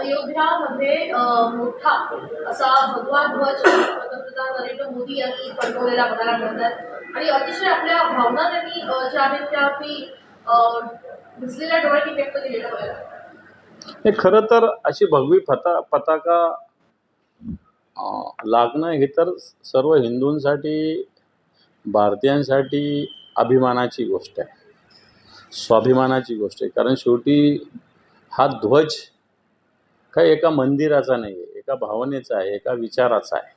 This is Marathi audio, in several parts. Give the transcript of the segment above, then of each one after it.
अयोध्यामध्ये मोठा असा भगवा ध्वज पंतप्रधान नरेंद्र मोदी यांनी फडकवलेला बघायला मिळतात आणि अतिशय आपल्या भावना त्यांनी ज्या आहेत त्या आपली अं, दिसलेल्या डोळ्यांनी व्यक्त केलेल्या बघायला मिळतात. हे खरं तर अशी भगवी फता पताका लागणं हे तर सर्व हिंदूंसाठी भारतीयांसाठी अभिमानाची गोष्ट आहे. स्वाभिमानाची गोष्ट आहे. कारण शेवटी हा ध्वज काही एका मंदिराचा नाही आहे एका भावनेचा आहे एका विचाराचा आहे.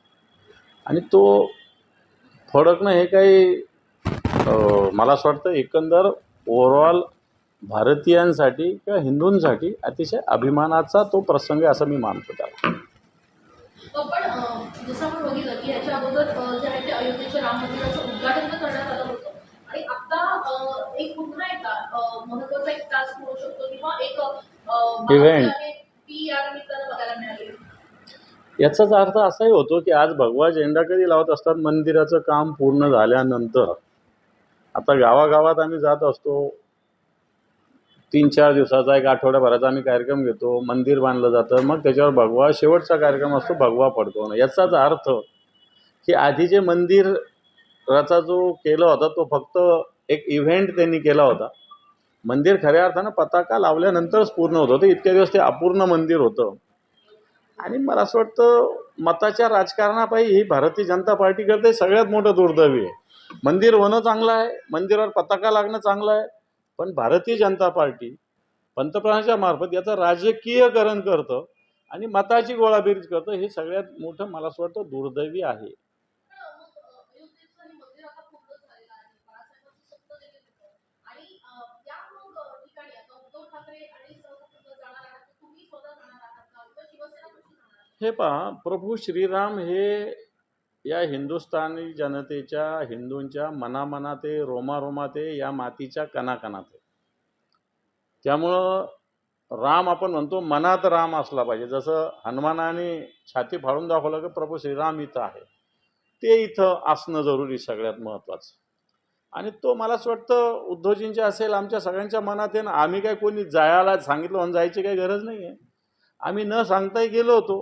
आणि तो फडकणं हे काही मला असं वाटतं एकंदर ओव्हरऑल भारतीयांसाठी किंवा हिंदूंसाठी अतिशय अभिमानाचा तो प्रसंग आहे असं मी मानतो त्याला. अं, पण अं, जसं आपण बघितलं की याच्या अगोदर अं, जे आहे ते अयोध्येच्या राम मंदिराचं उद्घाटन तर करण्यात आलं होतं. आणि आता अं, एक पुन्हा एकदा अं, महत्त्वाचा एक टास्क म्हणू शकतो किंवा एक अं, बघायला मिळाली. याचाच अर्थ असाही होतो की आज भगवा झेंडा कधी लावत असतात? मंदिराचं काम पूर्ण झाल्यानंतर. आता गावागावात आम्ही जात असतो. तीन चार दिवसाचा एक आठवड्याभराचा आम्ही कार्यक्रम घेतो. मंदिर बांधलं जातं. मग त्याच्यावर भगवा शेवटचा कार्यक्रम असतो भगवा फडकवणं याचाच अर्थ की आधी जे मंदिराचा जो केला होता तो फक्त एक इव्हेंट त्यांनी केला होता. मंदिर खऱ्या अर्थानं पताका लावल्यानंतरच पूर्ण होतं ते इतक्या दिवस ते अपूर्ण मंदिर होतं. आणि मला असं वाटतं मताच्या राजकारणापायी ही भारतीय जनता पार्टी करते सगळ्यात मोठं दुर्दैवी आहे. मंदिर होणं चांगलं आहे मंदिरावर पताका लागणं चांगलं आहे पण भारतीय जनता पार्टी पंतप्रधानाच्या मार्फत याचं राजकीयकरण करतं आणि मताची गोळाबेरीज करतं हे सगळ्यात मोठं मला असं वाटतं दुर्दैवी आहे. हे पहा प्रभू श्रीराम हे या हिंदुस्थानी जनतेच्या हिंदूंच्या मनामनात आहे रोमारोमात आहे या मातीच्या कणाकणात. आहे त्यामुळं राम आपण म्हणतो मनात राम असला पाहिजे. जसं हनुमानाने छाती फाडून दाखवलं की प्रभू श्रीराम इथं आहे. ते इथं असणं जरुरी सगळ्यात महत्त्वाचं आणि तो मला असं वाटतं उद्धवजींचे असेल आमच्या सगळ्यांच्या मनात आहे ना आम्ही काय कोणी जायला सांगितलं म्हणून जायची काही गरज नाही आहे आम्ही न सांगताही गेलो होतो.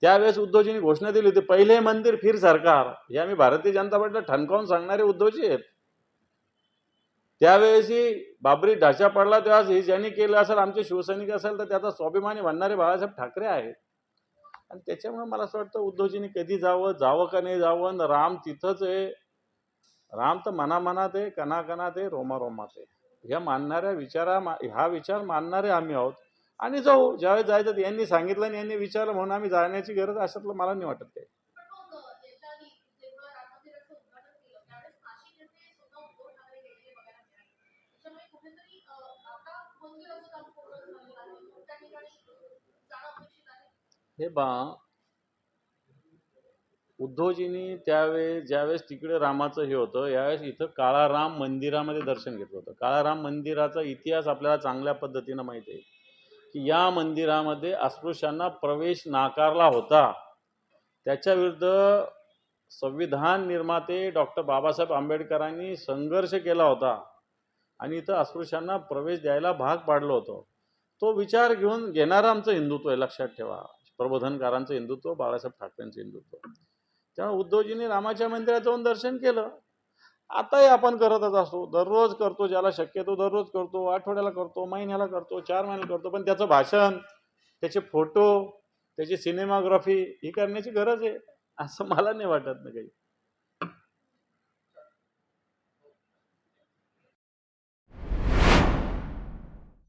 त्यावेळेस उद्धवजींनी घोषणा दिली होती पहिले मंदिर फिर सरकार. हे आम्ही भारतीय जनता पार्टीला ठणकावून सांगणारे उद्धवजी आहेत. त्यावेळेसही बाबरी ढाचा पडला तेव्हा हे ज्यांनी केलं असेल आमचे शिवसैनिक असेल तर त्याचा स्वाभिमानी म्हणणारे बाळासाहेब ठाकरे आहेत. आणि त्याच्यामुळे मला असं वाटतं उद्धवजींनी कधी जावं जावं का नाही जावं आणि राम तिथंच आहे. राम तर मनामनात आहे कणाकणात आहे रोमारोमात आहे. ह्या मानणाऱ्या विचारा मा हा विचार मानणारे आम्ही आहोत. आणि जाऊ ज्यावेळेस जायचं यांनी सांगितलं आणि यांनी विचारलं म्हणून आम्ही जाण्याची गरज अशातलं मला नाही वाटत काही. हे बा उद्धवजींनी त्यावेळेस ज्यावेळेस तिकडे रामाचं हे होतं यावेळेस इथं काळाराम मंदिरामध्ये दर्शन घेतलं होतं. काळाराम मंदिराचा इतिहास आपल्याला चांगल्या पद्धतीनं माहिती आहे. की या मंदिरामध्ये अस्पृश्यांना प्रवेश नाकारला होता. त्याच्या विरुद्ध संविधान निर्माते डॉक्टर बाबासाहेब आंबेडकरांनी संघर्ष केला होता आणि इथं अस्पृश्यांना प्रवेश द्यायला भाग पाडलं होतं. तो विचार घेऊन घेणारं आमचं हिंदुत्व आहे लक्षात ठेवा. प्रबोधनकारांचं हिंदुत्व बाळासाहेब ठाकरेंचं हिंदुत्व. त्यामुळे उद्धवजींनी रामाच्या मंदिरात जाऊन दर्शन केलं. आताही आपण करतच असतो. दररोज करतो ज्याला शक्यतो दररोज करतो आठवड्याला करतो महिन्याला करतो चार महिन्याला करतो पण त्याचं भाषण त्याचे फोटो त्याची सिनेमाग्राफी ही करण्याची गरज आहे. असं मला नाही वाटत ना काही.